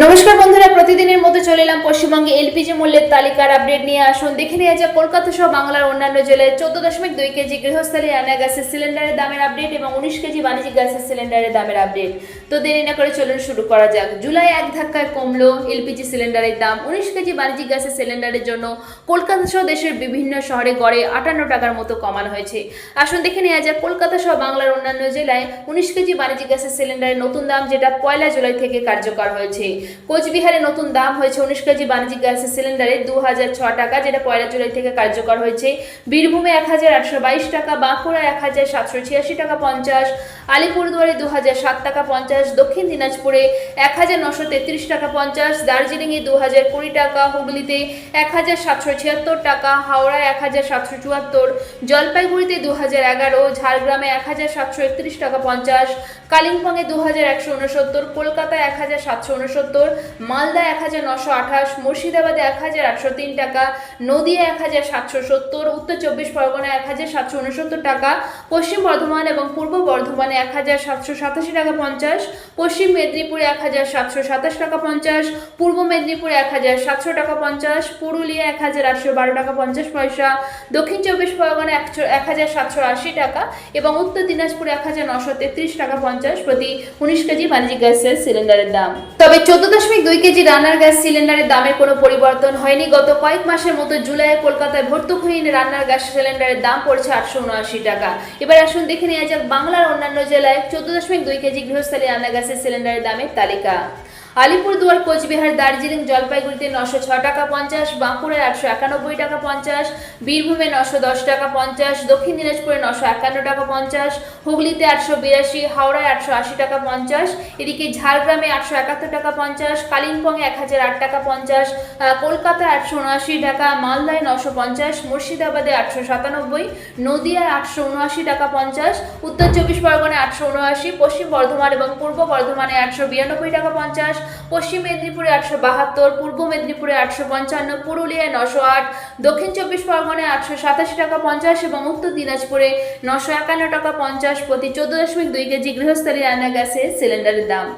নমস্কার বন্ধুরা, প্রতিদিনের মতো চলে এলাম পশ্চিমবঙ্গে এলপিজি মূল্যের তালিকার আপডেট নিয়ে আসুন। দেখে নিয়ে যাক, কলকাতা সহ বাংলার অন্যান্য জেলায় চোদ্দ দশমিক দুই কেজি গৃহস্থলী রান্না গ্যাসের সিলিন্ডারের দামের আপডেট এবং উনিশ কেজি বাণিজ্যিক গ্যাসের সিলিন্ডারের দামের আপডেট। তো দেরি না করে চলুন শুরু করা যাক। জুলাই এক ধাক্কায় কমলো এলপিজি সিলিন্ডারের দাম। উনিশ কেজি বাণিজ্যিক গ্যাসের সিলিন্ডারের জন্য কলকাতা সহ দেশের বিভিন্ন শহরে গড়ে আটান্ন টাকার মতো কমানো হয়েছে। আসুন দেখে নেওয়া যাক, কলকাতা সহ বাংলার অন্যান্য জেলায় উনিশ কেজি বাণিজ্যিক গ্যাসের সিলিন্ডারের নতুন দাম যেটা পয়লা জুলাই থেকে কার্যকর হয়েছে। কোচবিহারে নতুন দাম হয়েছে। উনিশ কেজি বাণিজ্যিক গ্যাসের সিলিন্ডারে দু হাজার ছ টাকা, যেটা পয়লা জুলাই থেকে কার্যকর হয়েছে। বীরভূমে এক হাজার আটশো বাইশ টাকা, বাঁকুড়া এক হাজার সাতশো ছিয়াশি টাকা পঞ্চাশ, আলিপুরদুয়ারে দু হাজার সাত টাকা পঞ্চাশ, দক্ষিণ দিনাজপুরে এক হাজার নশো তেত্রিশ টাকা পঞ্চাশ, দার্জিলিংয়ে দু হাজার কুড়ি টাকা, হুগলিতে এক হাজার সাতশো ছিয়াত্তর টাকা, হাওড়ায় এক হাজার সাতশো চুয়াত্তর, জলপাইগুড়িতে দু হাজার এগারো, ঝাড়গ্রামে এক হাজার সাতশো একত্রিশ টাকা পঞ্চাশ, কালিম্পংয়ে দু হাজার একশো উনসত্তর, কলকাতায় এক হাজার সাতশো উনসত্তর মালদা এক হাজার নশো আঠাশ মুর্শিদাবাদে এক হাজার আটশো তিন টাকা নদিয়া এক হাজার সাতশো সত্তর উত্তর চব্বিশ পরগনা এক হাজার সাতশো উনসত্তর টাকা পশ্চিম বর্ধমান এবং পূর্ব বর্ধমানে এক হাজার সাতশো সাতাশি টাকা পঞ্চাশ পশ্চিম মেদিনীপুরে এক হাজার সাতশো সাতাশ টাকা পঞ্চাশ পূর্ব মেদিনীপুরে এক হাজার সাতশো টাকা পঞ্চাশ পুরুলিয়া এক হাজার আটশো বারো টাকা পঞ্চাশ পয়সা দক্ষিণ চব্বিশ পরগনা একশো এক হাজার সাতশো আশি টাকা এবং উত্তর দিনাজপুরে এক হাজার নশো তেত্রিশ টাকা পঞ্চাশ প্রতি উনিশ কেজি বাণিজ্যিক গ্যাসের সিলিন্ডারের দাম তবে চোদ্দ দশমিক দুই কেজি রান্নার গ্যাস সিলিন্ডারের দামের কোনো পরিবর্তন হয়নি। গত কয়েক মাসের মতো জুলাইয়ে কলকাতায় ভর্তুকহীন রান্নার গ্যাস সিলিন্ডারের দাম পড়ছে আটশো উনআশি টাকা। এবার আসুন দেখে নেওয়া যাক বাংলার অন্যান্য জেলায় চোদ্দ দশমিক দুই কেজি গৃহস্থলী রান্নার গ্যাসের সিলিন্ডারের দামের তালিকা। আলিপুরদুয়ার, কোচবিহার, দার্জিলিং, জলপাইগুড়িতে নশো ছ টাকা পঞ্চাশ, বাঁকুড়ায় আটশো একানব্বই টাকা পঞ্চাশ, বীরভূমে নশো দশ টাকা পঞ্চাশ, দক্ষিণ দিনাজপুরে নশো একান্ন টাকা পঞ্চাশ, হুগলিতে আটশো বিরাশি, হাওড়ায় আটশো আশি টাকা পঞ্চাশ, এদিকে ঝাড়গ্রামে আটশো একাত্তর টাকা পঞ্চাশ, কালিম্পংয়ে এক হাজার আট টাকা পঞ্চাশ কলকাতায় আটশো উনআশি টাকা, মালদায় নশো পঞ্চাশ, মুর্শিদাবাদে আটশো সাতানব্বই, নদিয়ায় আটশো উনআশি টাকা পঞ্চাশ, উত্তর চব্বিশ পরগনায় আটশো উনআশি, পশ্চিম বর্ধমান এবং পূর্ব বর্ধমানে আটশো বিরানব্বই টাকা পঞ্চাশ পশ্চিম মেদিনীপুরে আটশো বাহাত্তর, পূর্ব মেদিনীপুরে আটশো পঞ্চান্ন, পুরুলিয়ায় নশো আট, দক্ষিণ চব্বিশ পরগনায় আটশো সাতাশি টাকা পঞ্চাশ এবং উত্তর দিনাজপুরে নশো একান্ন টাকা পঞ্চাশ প্রতি চোদ্দ দশমিক দুই কেজি গৃহস্থলী রান্না গ্যাসের সিলিন্ডারের দাম।